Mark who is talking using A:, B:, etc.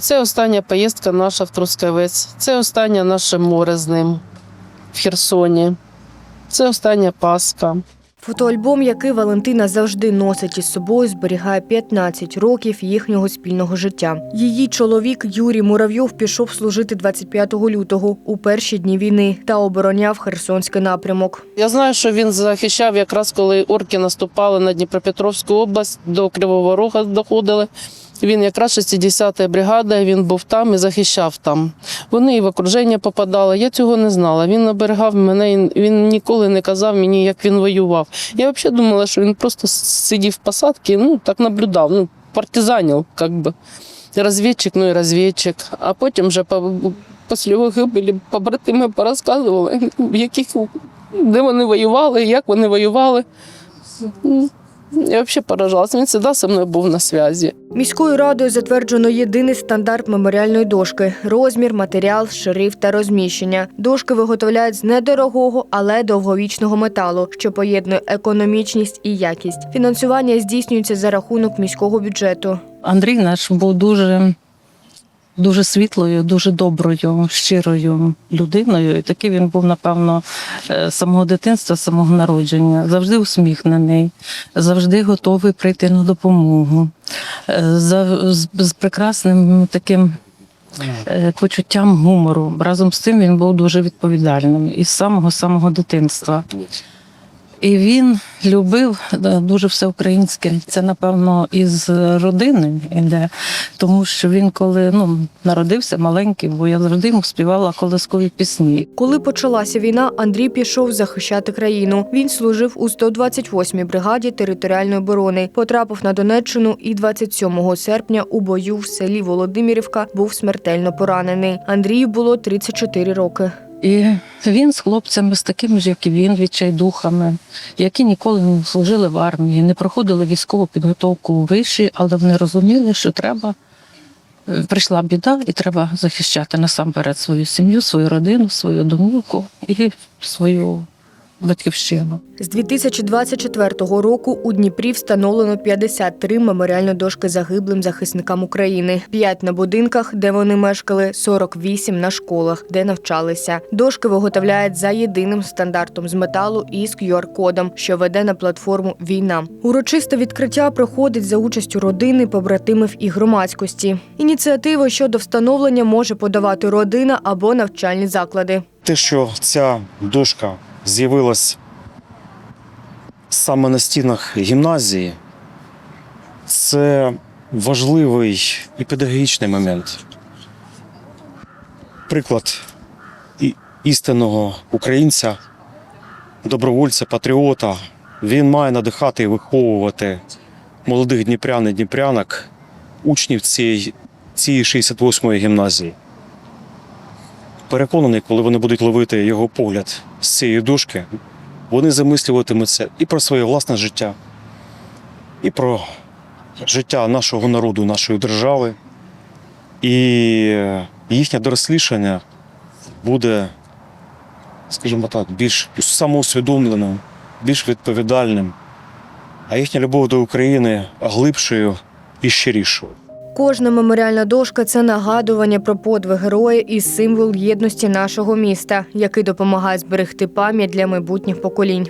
A: Це остання поїздка наша в Трускавець. Це останнє наше море з ним в Херсоні. Це остання Пасха.
B: Фотоальбом, який Валентина завжди носить із собою, зберігає 15 років їхнього спільного життя. Її чоловік Юрій Муравйов пішов служити 25 лютого у перші дні війни та обороняв Херсонський напрямок.
A: Я знаю, що він захищав якраз коли орки наступали на Дніпропетровську область, до Кривого Рога доходили. Він якраз 60-та бригада, він був там і захищав там. Вони і в окруження попадали. Я цього не знала. Він оберігав мене, він ніколи не казав мені, як він воював. Я взагалі думала, що він просто сидів в посадці, ну так наблюдав, ну, партизанів, як би. Розвідчик, ну і розвідчик. А потім вже по, після його гибелі побратими порозказували, в яких де вони воювали, як вони воювали. Я взагалі поражалася. Він завжди зі мною був на зв'язі.
B: Міською радою затверджено єдиний стандарт меморіальної дошки: розмір, матеріал, шрифт та розміщення. Дошки виготовляють з недорогого, але довговічного металу, що поєднує економічність і якість. Фінансування здійснюється за рахунок міського бюджету.
C: Андрій наш був дуже, дуже світлою, дуже доброю, щирою людиною. І такий він був, напевно, е, з самого дитинства, з самого народження. Завжди усміхнений, завжди готовий прийти на допомогу. Е, з, прекрасним таким. е, Почуттям гумору. Разом з цим він був дуже відповідальним із самого самого дитинства. І він любив дуже все українське. Це, напевно, із родини іде, тому що він, коли ну, народився маленький, бо я завжди йому співала колискові пісні.
B: Коли почалася війна, Андрій пішов захищати країну. Він служив у 128-й бригаді територіальної оборони. Потрапив на Донеччину і 27 серпня у бою в селі Володимирівка був смертельно поранений. Андрію було 34 роки.
C: І він з хлопцями, з такими ж, як і він, відчайдухами, які ніколи не служили в армії, не проходили військову підготовку у виші, але вони розуміли, що треба. е, Прийшла біда, і треба захищати насамперед свою сім'ю, свою родину, свою домівку і свою батьківщину.
B: З 2024 року у Дніпрі встановлено 53 меморіальні дошки загиблим захисникам України, 5 на будинках, де вони мешкали, 48 на школах, де навчалися. Дошки виготовляють за єдиним стандартом з металу і з QR-кодом, що веде на платформу Війна. Урочисте відкриття проходить за участю родини, побратимів і громадськості. Ініціативу щодо встановлення може подавати родина або навчальні заклади.
D: Те, що ця дошка з'явилась саме на стінах гімназії, це важливий і педагогічний момент. Приклад істинного українця, добровольця, патріота. Він має надихати і виховувати молодих дніпрян і дніпрянок, учнів цієї, цієї 68-ї гімназії переконаний, коли вони будуть ловити його погляд з цієї дошки, вони замислюватимуться і про своє власне життя, і про життя нашого народу, нашої держави. І їхнє дорослішання буде, скажімо так, більш самоусвідомленим, більш відповідальним, а їхня любов до України глибшою і щирішою.
B: Кожна меморіальна дошка це нагадування про подвиг героя і символ єдності нашого міста, який допомагає зберегти пам'ять для майбутніх поколінь.